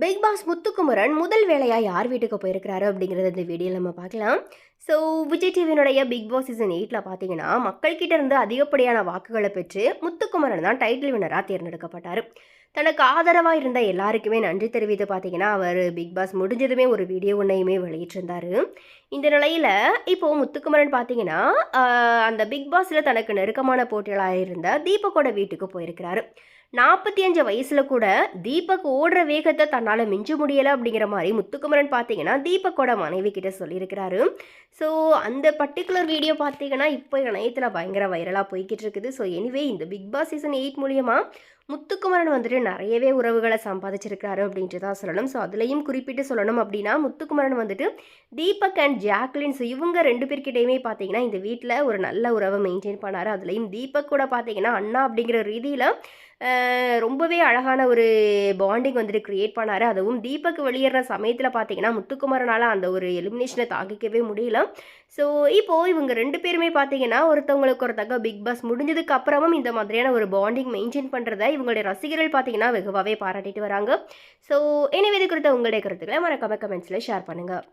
Big pass Muthukumaran முதல் வேலையாக யார் வீட்டுக்கு போயிருக்கிறாரு அப்படிங்கிறத இந்த வீடியோவில் நம்ம பார்க்கலாம். ஸோ விஜய் டிவியினுடைய பிக் பாஸ் சீசன் எயிட்டில் பார்த்தீங்கன்னா மக்கள்கிட்ட இருந்து அதிகப்படியான வாக்குகளை பெற்று முத்துக்குமரன் தான் டைட்டில் வினராக தேர்ந்தெடுக்கப்பட்டார். தனக்கு ஆதரவாக இருந்த எல்லாருக்குமே நன்றி தெரிவித்து பார்த்தீங்கன்னா அவர் பிக் பாஸ் முடிஞ்சதுமே ஒரு வீடியோ ஒன்றையுமே வெளியிட்டிருந்தார். இந்த நிலையில் இப்போது முத்துக்குமரன் பார்த்தீங்கன்னா அந்த பிக் பாஸில் தனக்கு நெருக்கமான போட்டிகளாக இருந்த தீபக்கோட வீட்டுக்கு போயிருக்கிறாரு. நாற்பத்தி அஞ்சு வயசில் கூட தீபக் ஓடுற வேகத்தை தன்னால் மிஞ்ச முடியலை அப்படிங்கிற மாதிரி முத்துக்குமரன் பார்த்தீங்கன்னா தீபக்கோட மனைவி கிட்ட சொல்லியிருக்கிறாரு. ஸோ அந்த பர்டிகுலர் வீடியோ பார்த்தீங்கன்னா இப்போ இணையத்தில் பயங்கர வைரலாக போய்கிட்டு இருக்குது. ஸோ எனிவே இந்த பிக் பாஸ் சீசன் எயிட் மூலியமாக முத்துக்குமரன் வந்துட்டு நிறையவே உறவுகளை சம்பாதிச்சிருக்காரு அப்படின்ட்டு தான் சொல்லணும். ஸோ அதுலேயும் குறிப்பிட்டு சொல்லணும் அப்படின்னா முத்துக்குமரன் வந்துட்டு தீபக் அண்ட் ஜாக்லின் ஸோ இவங்க ரெண்டு பேர்கிட்டையுமே பார்த்தீங்கன்னா இந்த வீட்டில் ஒரு நல்ல உறவை மெயின்டைன் பண்ணார். அதுலேயும் தீபக் கூட பார்த்தீங்கன்னா அண்ணா அப்படிங்கிற ரீதியில் ரொம்பவே அழகான ஒரு பாண்டிங் வந்துட்டு க்ரியேட் பண்ணார். அதுவும் தீபக் வெளியேற சமயத்தில் பார்த்தீங்கன்னா முத்துக்குமரனால் அந்த ஒரு எலிமினேஷனை தாங்கிக்கவே முடியல. ஸோ இப்போது இவங்க ரெண்டு பேருமே பார்த்தீங்கன்னா ஒருத்தவங்களுக்கு ஒருத்தங்க பிக் பாஸ் முடிஞ்சதுக்கு அப்புறமும் இந்த மாதிரியான ஒரு பாண்டிங் மெயின்டைன் பண்ணுறத இவங்களுடைய ரசிகர்கள் பார்த்தீங்கன்னா வெகுவாகவே பாராட்டிட்டு வராங்க. ஸோ எனவே இது குறித்த உங்களுடைய கருத்துக்களை மறக்காம கமெண்ட்ஸில் ஷேர் பண்ணுங்கள்